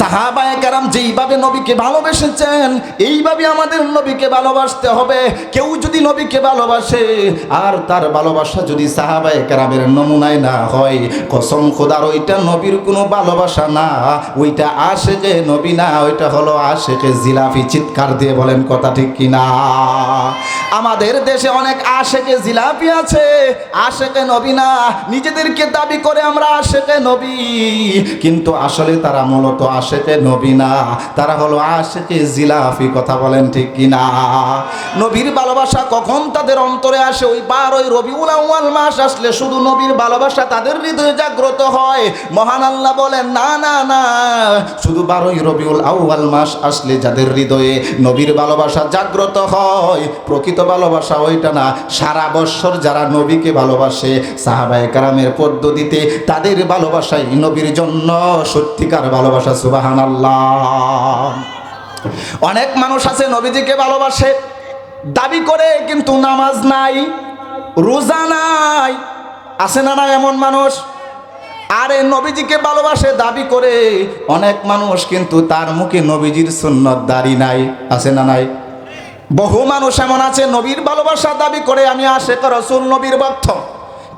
সাহাবায়ে কারাম যেইভাবে নবীকে ভালোবেসেছেন, এইভাবে আমাদের নবীকে ভালোবাসতে হবে। কেউ যদি নবীকে ভালোবাসে, আর তার ভালোবাসা যদি সাহাবায়ে কারামের নমুনায় না হয়, কসম খোদার ওইটা নবীর কোনো ভালোবাসা না। ওইটা আশেকে নবী না, ওইটা হলো আশেকে জিলাফি চিৎকার দিয়ে বলেন কথা ঠিক কিনা আমাদের দেশে অনেক আশেকে জিলাপি আছে, আশেকে নবী না, নিজেদেরকে দাবি করে আমরা আশেকে নবী। কিন্তু আসলে তারা মূলত আশেকে নবী না, তারা হলো আশেকে জিলাফি, কথা বলেন ঠিক কিনা? নবীর ভালোবাসা কখন তাদের অন্তরে আসে? ওই বারোই রবিউল আউয়াল মাস আসলে শুধু নবীর ভালোবাসা তাদের হৃদয়ে জাগ্রত হয়। মহান আল্লাহ বলেন, না না না। শুধু বারোই রবিউল আউয়াল মাস আসলে যাদের হৃদয়ে নবীর ভালোবাসা জাগ্রত হয়, প্রকৃত ভালোবাসা ওইটা না, সারা বৎসর যারা নবীকে ভালোবাসে, সাহাবায়ে কারামের পদ্ধতিতে তাদের ভালোবাসাই নবীর জন্য সত্যিকার ভালোবাসা অনেক মানুষ আছে নবীজিকে ভালোবাসে, দাবি করে, কিন্তু নামাজ নাই, রোজা নাই। আছে না না এমন মানুষ? আরে নবীজিকে ভালোবাসে, দাবি করে। অনেক মানুষ কিন্তু তার মুখে নবীজির সুন্নত দাড়ি নাই। আছে না নাই? বহু মানুষ এমন আছে, নবীর ভালোবাসা দাবি করে, আমি আশে রসুল, নবীর ভক্ত।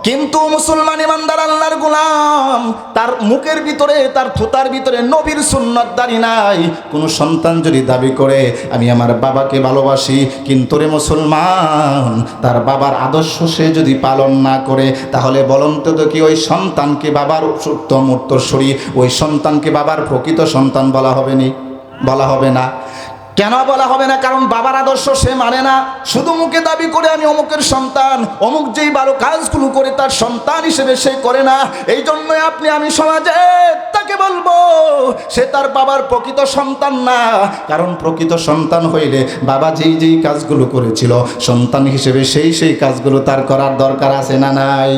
কিন্তু মুসলমান ইমানদার আল্লাহর গুলাম, তার মুখের ভিতরে, তার থুতার ভিতরে নবীর সুন্নত দাঁড়ি নাই। কোনো সন্তান যদি দাবি করে, আমি আমার বাবাকে ভালোবাসি, কিন্তু রে মুসলমান, তার বাবার আদর্শ সে যদি পালন না করে, তাহলে বলুন তো তো কি ওই সন্তানকে বাবার উত্তম উত্তরসূরি ওই সন্তানকে বাবার প্রকৃত সন্তান বলা হবে নি? বলা হবে না। কেন বলা হবে না? কারণ বাবার আদর্শ সে মানে না। শুধু মুখে দাবি করে আমি অমুকের সন্তান। অমুক যেই ভালো কাজগুলো করে তার সন্তান হিসেবে সে করে না। এই জন্যই আপনি আমি সমাজে তাকে বলব, সে তার বাবার প্রকৃত সন্তান না। কারণ প্রকৃত সন্তান হইলে বাবা যেই যেই কাজগুলো করেছিল, সন্তান হিসেবে সেই সেই কাজগুলো তার করার দরকার আছে না নাই?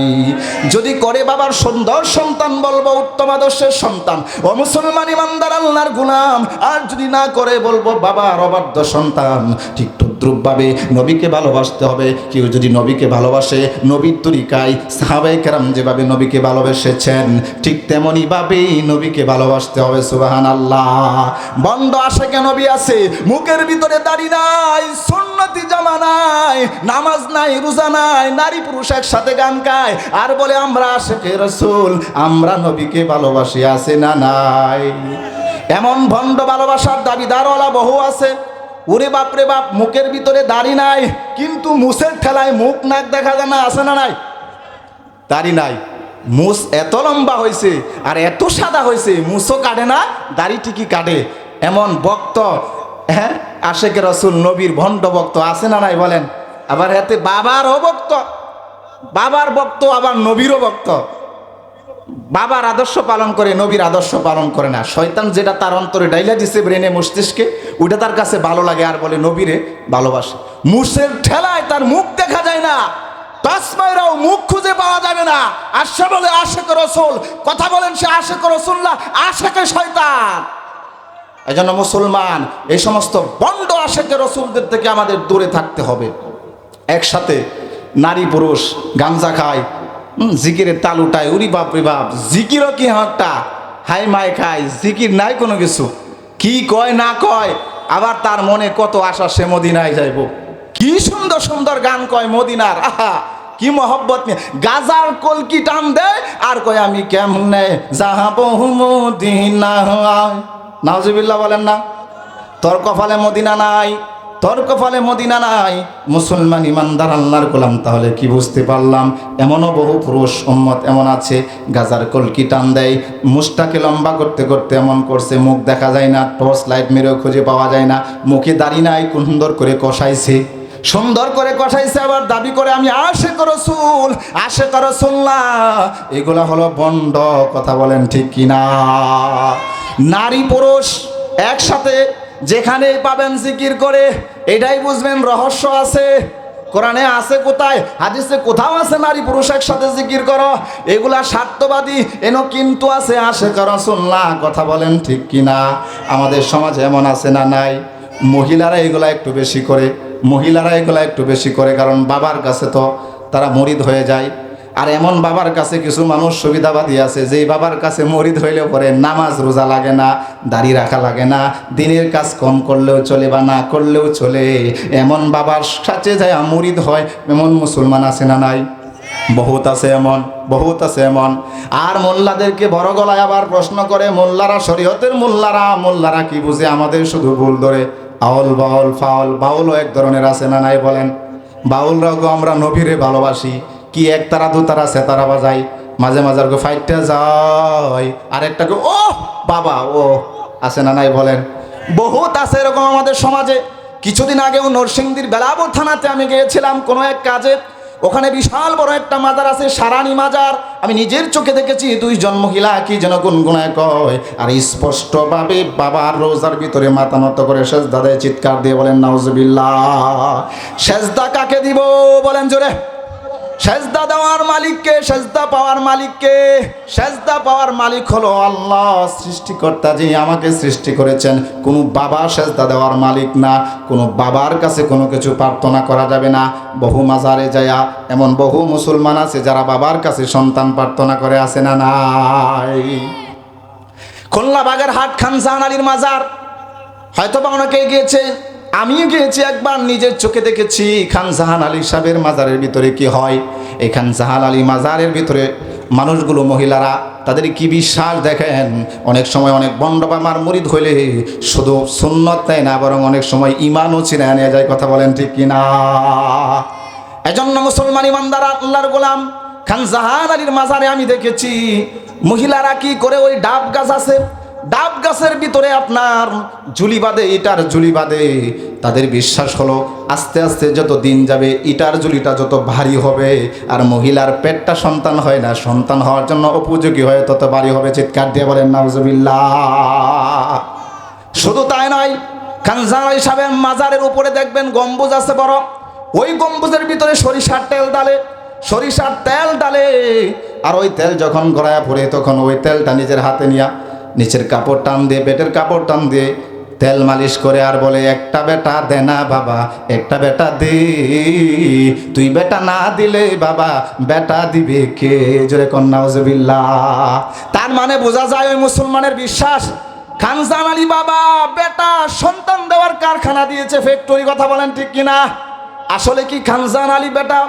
যদি করে বাবার সুন্দর সন্তান, বলব উত্তম আদর্শের সন্তান। ও মুসলমান ইমানদার, আল্লাহর গুলাম। আর যদি না করে, বলব বাবার অবাধ্য সন্তান। ঠিক তদ্রুপভাবে নবীকে ভালোবাসতে হবে। কেউ যদি নবীকে ভালোবাসে, নবীর তরিকায় সাহাবাই কেরাম যেভাবে নবীকে ভালোবেসেছেন, ঠিক তেমনই ভাবেই নবীকে ভালোবাসতে হবে সুবাহান আল্লাহ বন্ধ আশেকে নবী আছে মুখের ভিতরে দাড়ি নাই, সুন্নতি জামা নাই, নামাজ নাই, রোজা নাই, নারী পুরুষ একসাথে গান গায়। আর বলে, আমরা আশেকে রসুল, আমরা নবীকে ভালোবাসি, আছে না নাই? এমন ভণ্ড ভালোবাসার দাবিদারওয়ালা বহু আছে। ওরে বাপরে বাপ, মুখের ভিতরে দাড়ি নাই, কিন্তু মুসের ঠেলায় মুখ নাক দেখা যায় না, আছে না নাই? দাড়ি নাই। মুস এত লম্বা হয়েছে আর এত সাদা হয়েছে মুসও কাটে না, দাড়ি ঠিকই কাটে। এমন বক্ত হ্যাঁ? আশেকে রসুল, নবীর ভণ্ড বক্ত আছে না নাই বলেন? আবার এতে বাবারও বক্ত বাবার বক্ত আবার নবীরও বক্ত বাবার আদর্শ পালন করে, নবীর আদর্শ পালন করে না। শয়তান যেটা তার অন্তরে ডাইলা দিছে ব্রেনে মস্তিষ্কে, ওইটা তার কাছে ভালো লাগে আর বলে, নবীরে ভালোবাসে। মুসের ঠেলায় তার মুখ দেখা যায় না। তসমাইরাও মুখ খুঁজে পাওয়া যাবে না। আর সে বলে, আশেক রসুল। কথা বলেন সে আশেক রসুল না আশেকে শয়তান। এই জন্য মুসলমান, এই সমস্ত বন্ড আশেকে রসুলদের থেকে আমাদের দূরে থাকতে হবে। একসাথে নারী পুরুষ গাঞ্জা খায় জিকিরের তাল উঠায়। উরি বাপ রে বাপ, জিকিরও কি হাঁটটা হাই মাই খাই, জিকির নাই কোনো কিছু। কি কয়, না কয়, আবার তার মনে কত আশা সে মদিনায় যাইব। কি সুন্দর সুন্দর গান কয় মদিনার, আহা, কি মহব্বত নিয়ে। গাজার কলকি টান দেয় আর কয়, আমি কেমনে যাহাবো মদিনা নাওজিবিল্লাহ বলেন না, তোর কপালে মদিনা নাই। তোর কপালে মদিনা নাই। মুসলমান ইমানদার আল্লাহর গোলাম, তাহলে কি বুঝতে পারলাম? এমনও বহু পুরুষ উম্মত এমন আছে, গাজার কলকি টান দেয়। মুখটাকে লম্বা করতে করতে এমন করছে, মুখ দেখা যায় না, টর্চ লাইট মেরেও খুঁজে পাওয়া যায় না। মুখে দাড়ি নাই সুন্দর করে কষাইছে। সুন্দর করে কষাইছে, আবার দাবি করে আমি আশে রসুল আশে রসুল্লাহ এগুলা হলো বন্ড, কথা বলেন ঠিক কিনা? নারী পুরুষ একসাথে যেখানে পাবেন জিকির করে, এটাই বুঝবেন রহস্য আছে। কোরআনে আছে কোথায়? হাদিসে কোথাও আছে নারী পুরুষ একসাথে জিকির করো। এগুলা স্বার্থবাদী, এন কিন্তু আছে আসে শুনলা কথা বলেন ঠিক কিনা? আমাদের সমাজে এমন আছে না নাই? মহিলারা এগুলা একটু বেশি করে, মহিলারা এগুলা একটু বেশি করে, কারণ বাবার কাছে তো তারা মরিদ হয়ে যায়। আর এমন বাবার কাছে কিছু মানুষ সুবিধাবাদী আছে, যেই বাবার কাছে মরিদ হইলে পরে নামাজ রোজা লাগে না, দাড়ি রাখা লাগে না, দিনের কাজ কম করলেও চলে বা না করলেও চলে। এমন বাবার সাথে যায় মরিদ হয়, এমন মুসলমান আছে না নাই? বহুত আছে এমন, বহুত আছে এমন। আর মোল্লাদেরকে বড় গলায় আবার প্রশ্ন করে, মোল্লারা শরীয়তের মোল্লারা মোল্লারা কি বুঝে আমাদের শুধু ভুল ধরে? আউল বাউল ফাউল বাউলও এক ধরনের আছে না নাই বলেন? বাউলরাও আমরা নবীরে ভালোবাসি। কি এক তারা, দু তারা, সে তারা বাজাই মাঝে মাঝে গো ফাইটটা যায় আর একটা গো ও বাবা ও আছে না নাই বলেন? বহুত আছে এরকম আমাদের সমাজে। কিছুদিন আগেও নরসিংদীর বেলাবর থানাতে আমি গিয়েছিলাম কোনো এক কাজে। ওখানে বিশাল বড় একটা মাজার আছে, সারানি মাজার। আমি নিজের চোখে দেখেছি, দুইজন মহিলা কি যেন গুনগুনায় কয়। আর স্পষ্টভাবে বাবার রোজার ভিতরে মাথা নত করে দেয় চিৎকার দিয়ে বলেন, নাউজুবিল্লাহ। সেজদা কাকে দিব বলেন জোরে? সেজদা দেওয়ার মালিককে, সেজদা পাওয়ার মালিককে, সেজদা পাওয়ার মালিক হলো আল্লাহ, সৃষ্টিকর্তা যিনি আমাকে সৃষ্টি করেছেন। কোনো বাবা সেজদা দেওয়ার মালিক না, কোনো বাবার কাছে কোনো কিছু প্রার্থনা করা যাবে না। বহু মাজারে যায়া এমন বহু মুসলমান আছে যারা বাবার কাছে সন্তান প্রার্থনা করে, আসে না নাই। খুলনা বাগের হাট খান জাহান আলীর মাজার হয়তো বা অনেকে গিয়েছে। আমিও গিয়েছি একবার, নিজের চোখে দেখেছি খান জাহান আলী সাহেবের মাজারের ভিতরে কি হয়। এই খান জাহান আলী মাজারের ভিতরে মানুষগুলো, মহিলারা, তাদের কি বিশ্বাস দেখেন? অনেক সময় অনেক বন্ড বামার মুরিদ হইলে শুধু সুন্নত নেয় না, বরং অনেক সময় ইমানও ছিনে নিয়ে যায়, কথা বলেন ঠিক কিনা এজন্য মুসলমান ইমানদার, আল্লাহর গোলাম, খান জাহান আলীর মাজারে আমি দেখেছি, মহিলারা কি করে ওই ডাব গাছ আছে ডাব গাছের ভিতরে আপনার জুলি বাঁধে, ইটার জুলি বাঁধে। তাদের বিশ্বাস হলো, আস্তে আস্তে যত দিন যাবে, ইটার জুলিটা যত ভারী হবে, আর মহিলার পেটটা সন্তান হয় না, সন্তান হওয়ার জন্য উপযোগী হয় তত ভারী হবে। চিৎকার দিয়ে বলেন, নাউজুবিল্লাহ। শুধু তাই নয়, খানজান সাহেবের মাজারের উপরে দেখবেন গম্বুজ আছে বড়। ওই গম্বুজের ভিতরে সরিষার তেল ডালে, সরিষার তেল ডালে, আর ওই তেল যখন গড়ায় পড়ে তখন ওই তেলটা নিজের হাতে নিয়া নিচের কাপড় টান দিয়ে, পেটের কাপড় টান দিয়ে তেল মালিশ করে আর বলে, একটা বেটা দে না বাবা, একটা বেটা দে। তুই বেটা না দিলে বাবা, বেটা দিবে কে? জোরে কন্যা তার মানে বোঝা যায় ওই মুসলমানের বিশ্বাস। খানজান আলী বাবা বেটা সন্তান দেওয়ার কারখানা দিয়েছে ফ্যাক্টরি কথা বলেন ঠিক কিনা? আসলে কি খানজান আলী বেটা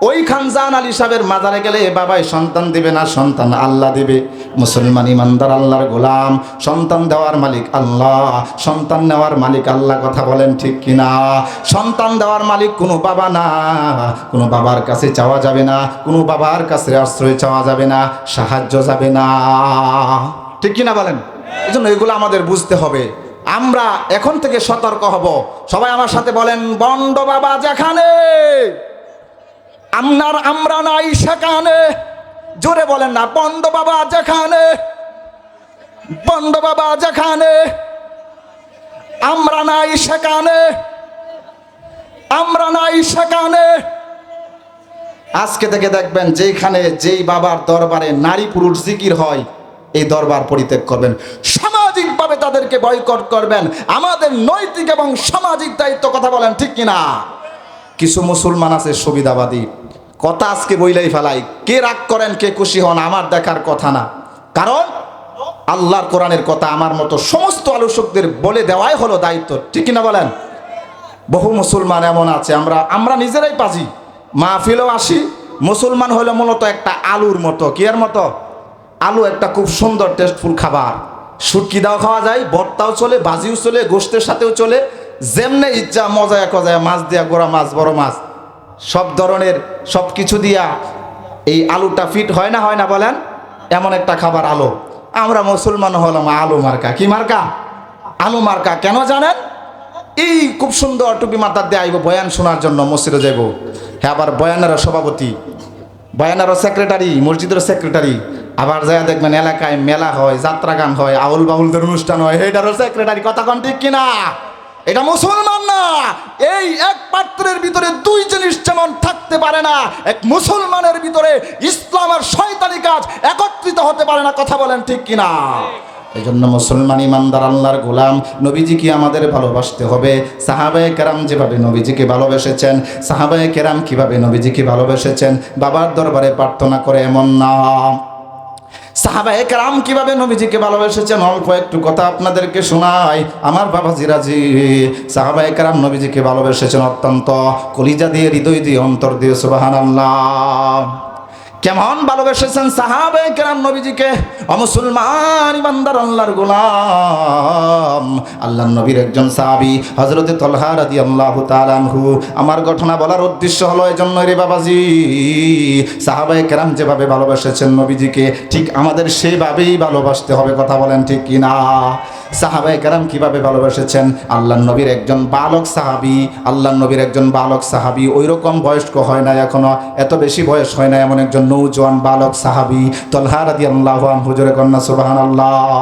ওই খানজান আলী সাহেবের মাজারে গেলে বাবাই সন্তান দিবে না, সন্তান আল্লাহ দিবে। মুসলমান ইমানদার, আল্লাহর গোলাম। সন্তান দেওয়ার মালিক আল্লাহ। সন্তান নেওয়ার মালিক আল্লাহ কথা বলেন ঠিক কিনা সন্তান দেওয়ার মালিক কোনো বাবা না। কোনো বাবার কাছে চাওয়া যাবে না, কোনো বাবার কাছে আশ্রয় চাওয়া যাবে না, সাহায্য যাবে না। ঠিক কিনা বলেন? এই জন্য এগুলো আমাদের বুঝতে হবে। আমরা এখন থেকে সতর্ক হব। সবাই আমার সাথে বলেন, বন্ড বাবা যেখানে? আপনার আমরা নাই সেখানে জোরে বলেন না বন্ড বাবা যেখানে বন্ড বাবা যেখানে আমরা নাই সেখানে আমরা নাই সেখানে আজকে থেকে দেখবেন যেখানে যেই বাবার দরবারে নারী পুরুষ জিকির হয়, এই দরবার পরিত্যাগ করবেন। সামাজিকভাবে তাদেরকে বয়কট করবেন। আমাদের নৈতিক এবং সামাজিক দায়িত্ব কথা বলেন ঠিক কিনা? কিছু মুসলমান আছে সুবিধাবাদী। কথা আজকে বইলাই ফেলাই। কে রাগ করেন, কে খুশি হন, আমার দেখার কথা না। কারণ আল্লাহর কোরআনের কথা আমার মতো সমস্ত আলোচকদের বলে দেওয়াই হলো দায়িত্ব। ঠিক না বলেন? বহু মুসলমান এমন আছে, আমরা আমরা নিজেরাই পাজি। মাহফিলেও আসি, মুসলমান হলো মূলত একটা আলুর মতো। কি মতো? আলু একটা খুব সুন্দর টেস্টফুল খাবার। সুটকি দাও খাওয়া যায়, ভর্তাও চলে, বাজিও চলে, গোষ্ঠের সাথেও চলে, যেমনে ইচ্ছা মজায় কজায় মাছ দিয়া গোড়া মাছ, বড় মাছ। সব ধরনের সব কিছু দিয়া এই আলুটা ফিট হয় না হয় না বলেন? এমন একটা খাবার আলো। আমরা মুসলমান হলাম আলু মার্কা। কি মার্কা? আলু মার্কা। কেন জানেন? এই খুব সুন্দর টুপি মাথার দিয়ে আইব, বয়ান শোনার জন্য মসজিদে যাইব। হ্যাঁ আবার বয়ানের সভাপতি। বয়ানেরও সেক্রেটারি মসজিদের সেক্রেটারি আবার যায় দেখবেন এলাকায় মেলা হয় যাত্রা গান হয় আউল বাউলদের অনুষ্ঠান হয়। এটারও সেক্রেটারি কথা কন ঠিক কিনা? এটা মুসলমান না। এই এক পাত্রের ভিতরে দুই জিনিস যেমন থাকতে পারে না, এক মুসলমানের ভিতরে ইসলামের শয়তানি কাজ একত্রিত হতে পারে না, কথা বলেন ঠিক কিনা? এই জন্য মুসলমান ইমানদার, আল্লাহর গোলাম, নবীজিকে আমাদের ভালোবাসতে হবে। সাহাবায়ে কেরাম যেভাবে নবীজিকে ভালোবেসেছেন, সাহাবায়ে কেরাম কীভাবে নবীজিকে ভালোবেসেছেন, বাবার দরবারে প্রার্থনা করে এমন না। সাহাবায়ে একরাম কীভাবে নবীজিকে ভালোবেসেছেন? অল্প একটু কথা আপনাদেরকে শোনাই। আমার বাবা জিরাজি, সাহাবা একরাম নবীজিকে ভালোবেসেছেন অত্যন্ত। কলিজা দিয়ে, হৃদয় দিয়ে অন্তর দিয়ে, সুবহানাল্লাহ। কেমন ভালোবেসেছেন সাহাবে কেরাম নবীজিকে? অমুসলমান ইমানদার আল্লাহর গোলাম। আল্লাহ নবীর একজন সাহাবি হজরতে তলহা রাদি আল্লাহ তালানহু আমার ঘটনা বলার উদ্দেশ্য হলো এই জন্য রে বাবাজি। সাহাবায়ে কেরাম যেভাবে ভালোবেসেছেন নবীজিকে, ঠিক আমাদের সেইভাবেই ভালোবাসতে হবে, কথা বলেন ঠিক কি না? সাহাবায়ে কেরাম কীভাবে ভালোবেসেছেন? আল্লাহ নবীর একজন বালক সাহাবি আল্লাহ নবীর একজন বালক সাহাবি ওই রকম বয়স্ক হয় না এখনও, এত বেশি বয়স হয় না এমন একজন নৌজওয়ান বালক সাহাবি তলহা রাদি আল্লাহ হুজুরে কন্যা সুবাহান আল্লাহ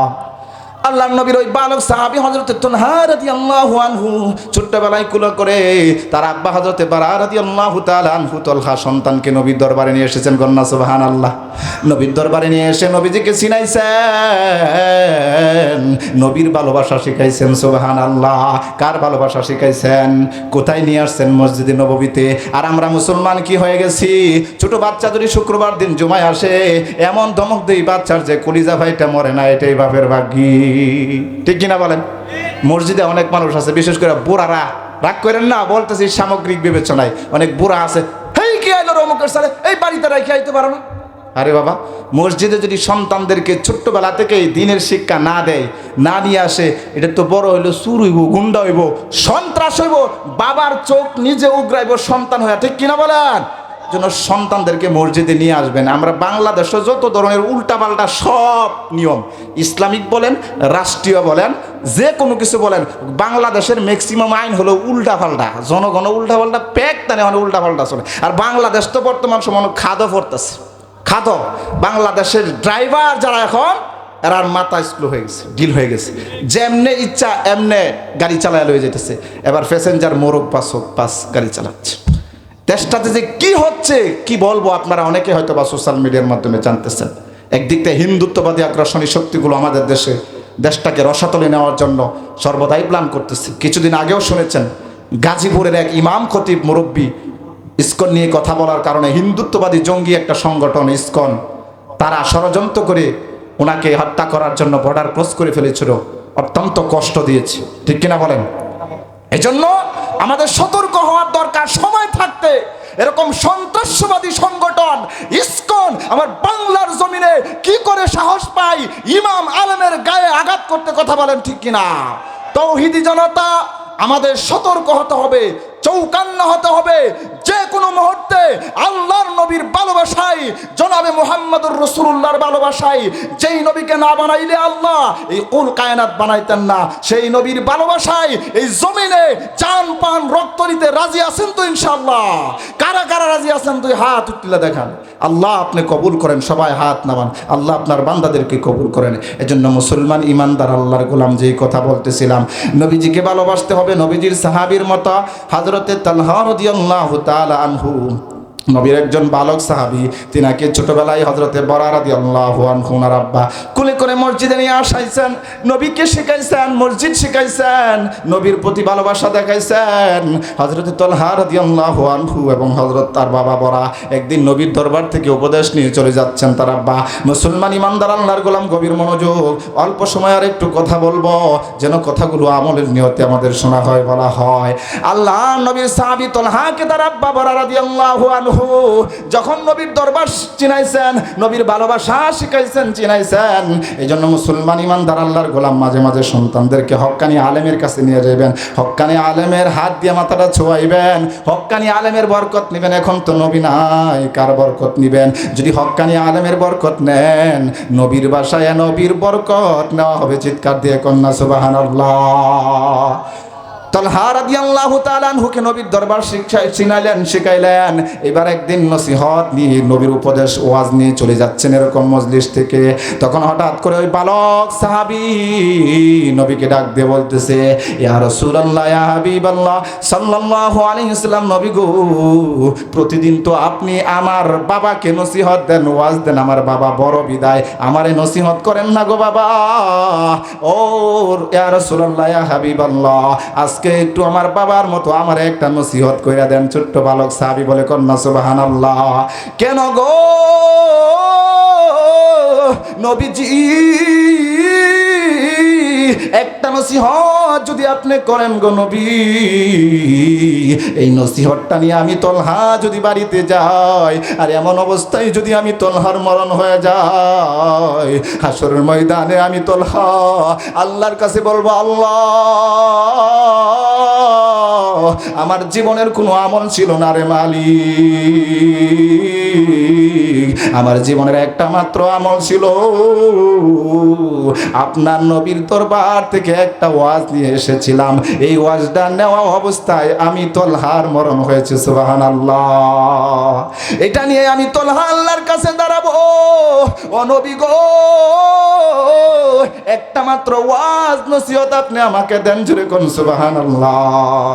আল্লাহ নবীর ওই বালক সাহাবি হজরত তনহা রাদি আল্লাহ আনহু ছোট্টবেলায় কুলো করে তার আব্বা হজরতে বারা রাদি আল্লাহ তাল আনহু তলহা সন্তানকে নবীর দরবারে নিয়ে এসেছেন কন্যা সুবাহান আল্লাহ নবীর দরবারে নিয়ে এসে নবীজিকে চিনাইছেন। নবীর ভালোবাসা শিখাইছেন সুবাহান আল্লাহ কার ভালোবাসা শিখাইছেন? কোথায় নিয়ে আসছেন মসজিদে নববীতে? আর আমরা মুসলমান কি হয়ে গেছি? ছোট বাচ্চা যদি শুক্রবার দিন জুমায় আসে, এমন ধমক দেই বাচ্চার যে কলিজা ভাইটা মরে না, এটাই বাপের ভাগ্যি। ঠিক কিনা বলেন? মসজিদে অনেক মানুষ আছে, বিশেষ করে বুড়ারা। রাগ করেন না, বলতেছি সামগ্রিক বিবেচনায়। অনেক বুড়া আছে, হেই, কি আইলো রমকের সালে? এই বাড়িতে রেখে আইতে পারো না। আরে বাবা, মসজিদে যদি সন্তানদেরকে ছোট্টবেলা থেকেই দিনের শিক্ষা না দেয়, না নিয়ে আসে, এটা তো বড় হইল, চুর হইব, গুন্ডা হইব, সন্ত্রাস হইব, বাবার চোখ নিজে উগ্রাইব সন্তান হইয়া, ঠিক কিনা বলেন? জন্য সন্তানদেরকে মসজিদে নিয়ে আসবেন। আমরা বাংলাদেশে যত ধরনের উল্টাপাল্টা সব নিয়ম, ইসলামিক বলেন, রাষ্ট্রীয় বলেন, যে কোনো কিছু বলেন, বাংলাদেশের ম্যাক্সিমাম আইন হলো উল্টাপাল্টা। জনগণ উল্টাপাল্টা প্যাক তানে মানে উল্টাপাল্টা চলে। আর বাংলাদেশ তো বর্তমান সময় খাদো পড়তেছে। খাদো বাংলাদেশের ড্রাইভার যারা এখন, এরা মাথা স্কুল হয়ে গেছে ডিল হয়ে গেছে। যেমনে ইচ্ছা, এমনে গাড়ি চালায় লয়ে যেতেছে এবার প্যাসেঞ্জার মোরগ পাস হোক পাস গাড়ি চালাচ্ছে। দেশটাতে যে কি হচ্ছে, কি বলব আপনারা? অনেকে হয়তো বা সোশ্যাল মিডিয়ার মাধ্যমে জানতেছেন। একদিক থেকে হিন্দুত্ববাদী আগ্রাসনী শক্তিগুলো আমাদের দেশে, দেশটাকে রসাতলে নেওয়ার জন্য সর্বদাই প্ল্যান করতেছে। কিছুদিন আগেও শুনেছেন, গাজীপুরের এক ইমাম খতিব মুরব্বী ইস্কন নিয়ে কথা বলার কারণে হিন্দুত্ববাদী জঙ্গি একটা সংগঠন, ইস্কন, তারা ষড়যন্ত্র করে ওনাকে হত্যা করার জন্য বর্ডার ক্রস করে ফেলেছিল। অত্যন্ত কষ্ট দিয়েছে। ঠিক কিনা বলেন? এজন্য আমাদের সতর্ক হওয়ার দরকার, সময় থাকতে। এরকম সন্ত্রাসবাদী সংগঠন, ইসকন, আমার বাংলার জমিনে কি করে সাহস পাই? ইমাম আলমের গায়ে আঘাত করতে কথা বলেন ঠিক কিনা? তৌহিদি জনতা, আমাদের সতর্ক হতে হবে। চৌকান্ন হতে হবে। যে কোনো মুহূর্তে আল্লাহর নবীর ভালোবাসায়, জনাবে মোহাম্মদুর রসুল্লাহর ভালোবাসায়, যেই নবীকে না বানাইলে আল্লাহ এই কুল কায়নাত বানাইতেন না। সেই নবীর ভালোবাসায় এই জমিনে চান, পান, রক্ত নিতে রাজি আছেন তো ইনশাল্লাহ কারা কারা রাজি আছেন তুই হাত উত্তিলা দেখান। আল্লাহ আপনি কবুল করেন, সবাই হাত নামান। আল্লাহ আপনার বান্দাদেরকে কবুল করেন। এজন্য মুসলমান ইমানদার, আল্লাহর গোলাম যেই কথা বলতেছিলাম, নবীজিকে ভালোবাসতে হবে, নবীজির সাহাবীর মতো হাজরতে তালহা রাদিয়াল্লাহু তাআলা আনহু নবীর একজন বালক সাহাবি, তিনাকে ছোটবেলায় হজরতে বরারাদি আল্লাহ আনহুনার আব্বা কুলে করে মসজিদে নিয়ে আসাইছেন, নবীকে শিখাইছেন, মসজিদ শিখাইছেন, নবীর প্রতি ভালোবাসা দেখাইছেন। হজরতে তলহার রাদি আল্লাহ আনহু এবং হজরত তার বাবা বরা একদিন নবীর দরবার থেকে উপদেশ নিয়ে চলে যাচ্ছেন তার আব্বা। মুসলমান ইমানদার, আল্লাহর গোলাম, গভীর মনোযোগ, অল্প সময় আর একটু কথা বলব, যেন কথাগুলো আমলের নিয়তে আমাদের শোনা হয়, বলা হয়। আল্লাহ নবীর সাহাবি তলহাকে তার আব্বা বরা রাদি আল্লাহ আনহু যখন নবীর দরবার চিনাইছেন, নবীর ভালোবাসা শিখাইছেন, চিনাইছেন এই জন্য মুসলমান ইমানদার, আল্লাহর গোলাম মাঝে মাঝে সন্তানদেরকে হক্কানি আলেমের কাছে নিয়ে যাবেন হক্কানি আলেমের হাত দিয়ে মাথাটা ছোঁয়াইবেন হক্কানি আলেমের বরকত নেবেন, এখন তো নবী নাই, কার বরকত নিবেন? যদি হক্কানি আলেমের বরকত নেন, নবীর বাসায় নবীর বরকত নেওয়া হবে, চিৎকার দিয়ে কন্যা সুবাহান আল্লাহ নবীর দরবার শিখাইলেন, এবার একদিন নিয়ে নবীর উপদেশ ওয়াজ নিয়ে চলে যাচ্ছেন এরকম থেকে। তখন হঠাৎ করে ওই বালক নবীকে ডাক বলতেছে নবী গো, প্রতিদিন তো আপনি আমার বাবাকে নসিহত দেন, ওয়াজ দেন, আমার বাবা বড় বিদায়, আমারে নসিহত করেন না গো বাবা। ও ইয়া রাসূলুল্লাহ, ইয়া হাবিবাল্লাহ, আজকে একটু আমার বাবার মতো আমার একটা নসিহত কইরা দেন ছোট্ট বালক সাহাবি বলে, কন্যা, সুবহানাল্লাহ। কেন গো? নবীজি একটা নসিহত যদি আপনি করেন গো নবী, এই নসিহতটা নিয়ে আমি তলহা যদি বাড়িতে যাই, আর এমন অবস্থায় যদি আমি তলহার মরণ হয়ে যাই, হাসরের ময়দানে আমি তলহা আল্লাহর কাছে বলব, আল্লাহ আমার জীবনের কোনো আমল ছিল না রে মালিক। আমার জীবনের একটা মাত্র আমল ছিল আপনার নবীর দরবার থেকে একটা ওয়াজ নিয়ে এসেছিলাম। এই ওয়াজটা নেওয়া অবস্থায় আমি তলহার মরণ হয়েছে সুবাহান আল্লাহ এটা নিয়ে আমি তলহা আল্লাহর কাছে দাঁড়াবো। ও নবী গো, একটা মাত্র ওয়াজ নসিহত আপনি আমাকে দেন জুড়ে কোন সুবাহান আল্লাহ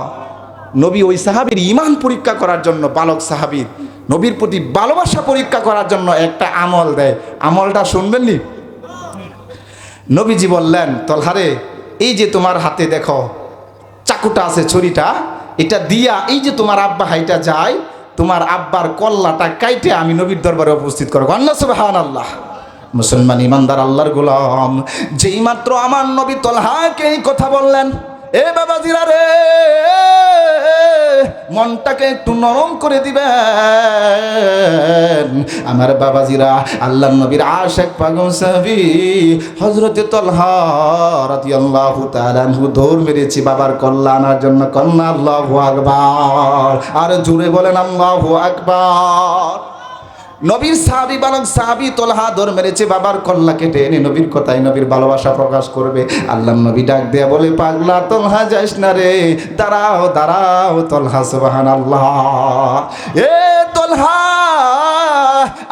নবী ওই সাহাবীর ইমান পরীক্ষা করার জন্য, বালক সাহাবীর। নবীর প্রতি ভালোবাসা পরীক্ষা করার জন্য একটা আমল দেয়। আমলটা শুনবেন নি? নবীজি বললেন, তলহারে, এই যে তোমার হাতে দেখো, চাকুটা আছে ছুরিটা, এটা দিয়া এই যে তোমার আব্বা হাইটা যায়, তোমার আব্বার কল্লাটা কাইটে আমি নবীর দরবারে উপস্থিত করব। আল্লাহ আল্লাহ মুসলমান, ইমানদার, আল্লাহর গোলাম। যেই মাত্র আমার নবী তলহাকে এই কথা বললেন এ বাবাজিরা রে, মনটাকে একটু নরম করে দিবেন। আমার বাবাজিরা আল্লাহ নবীর আশেক পাগল সাবি হজরতে তলহা রাদিয়াল্লাহু তাআলা আনহু দৌড় মেরেছি বাবার কল্যাণের জন্য। কন্যা আল্লাহু আকবার। আর জুড়ে বলেন, আল্লাহু আকবার। নবীর সাহাবি বালক সাহাবি তোলহা দর মেরেছে, বাবার কল্লা কেটে এনে নবীর কথায় নবীর ভালোবাসা প্রকাশ করবে। আল্লাহ নবী ডাক দেয়া বলে, পাগলা তোলহা যাইস না রে, দাঁড়াও দাঁড়াও তোলহা সুবাহান আল্লাহ এ তোলহা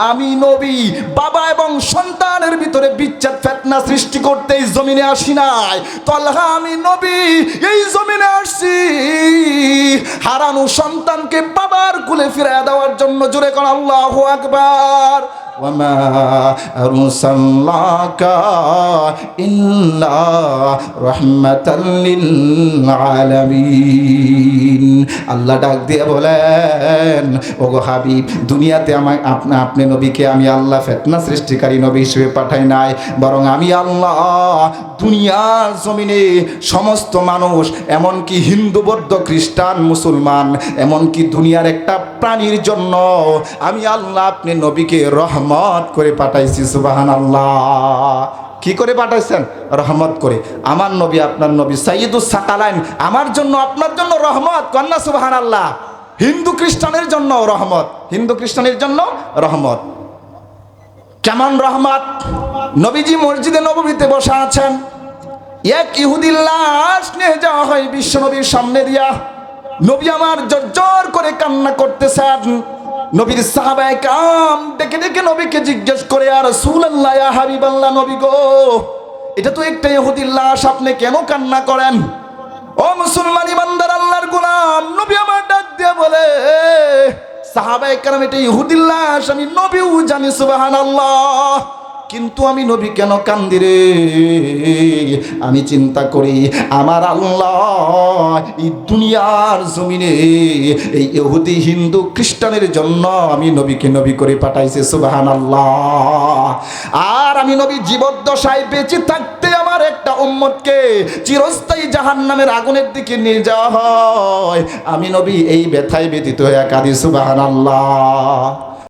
আমি নবী, বাবা এবং সন্তানের ভিতরে বিচ্ছেদ, ফেতনা সৃষ্টি করতে এই জমিনে আসি নাই। তলহা আমি নবী, এই জমিনে আসছি। হারানো সন্তানকে বাবার কুলে ফিরে দেওয়ার জন্য জুড়ে কোন, আল্লাহ আকবার। وما أرسلناك إلا رحمة للعالمين আল্লাহ ডাক দিয়ে বলেন ওগো হাবিব দুনিয়াতে আমায় আপনা আপনি নবীকে আমি আল্লাহ ফেতনা সৃষ্টিকারী নবী হিসেবে পাঠাই নাই বরং আমি আল্লাহ দুনিয়ার জমিনে সমস্ত মানুষ, এমনকি হিন্দু, বৌদ্ধ, খ্রিস্টান, মুসলমান, এমনকি দুনিয়ার একটা প্রাণীর জন্য আমি আল্লাহ আপনি নবীকে রহমত করে পাঠাইছি সুবাহান আল্লাহ কি করে পাঠাইছেন? রহমত করে। আমার নবী, আপনার নবী সাইয়দুস সাকালাইন, আমার জন্য, আপনার জন্য রহমত, কন্যা সুবাহান আল্লাহ হিন্দু খ্রিস্টানের জন্য রহমত। হিন্দু খ্রিস্টানের জন্য রহমত। কেমন রহমত নবীজি মসজিদে নবমীতে বসা আছেন। এক ইহুদি লাশ নিয়ে যাওয়া হয় বিশ্ব নবীর সামনে দিয়া। নবী আমার জর্জর করে কান্না করতেছেন। নবীর সাহাবায়ে কাম ডেকে ডেকে নবীকে জিজ্ঞেস করে আর রাসূলুল্লাহ, ইয়া হাবিবাল্লাহ, নবী গো, এটা তো একটা ইহুদির লাশ, আপনি কেন কান্না করেন? ও মুসলমান ইমানদার কারাম এটা ইহুদির আমি নবীও জানি, সুবহানাল্লাহ। কিন্তু আমি নবী কেন কান্দি রে? আমি চিন্তা করি, আমার আল্লাহ এই দুনিয়ার জমিনে এই ইহুদি, হিন্দু, খ্রিস্টানের জন্য আমি নবীকে নবী করে পাঠাইছে সুবাহান আল্লাহ আর আমি নবী জীবদ্দশায় বেঁচে থাকতে আমার একটা উম্মতকে চিরস্থায়ী জাহান নামের আগুনের দিকে নিয়ে যাওয়া হয়। আমি নবী এই ব্যথায় ব্যতীত হয়ে কাঁদি সুবাহ আল্লাহ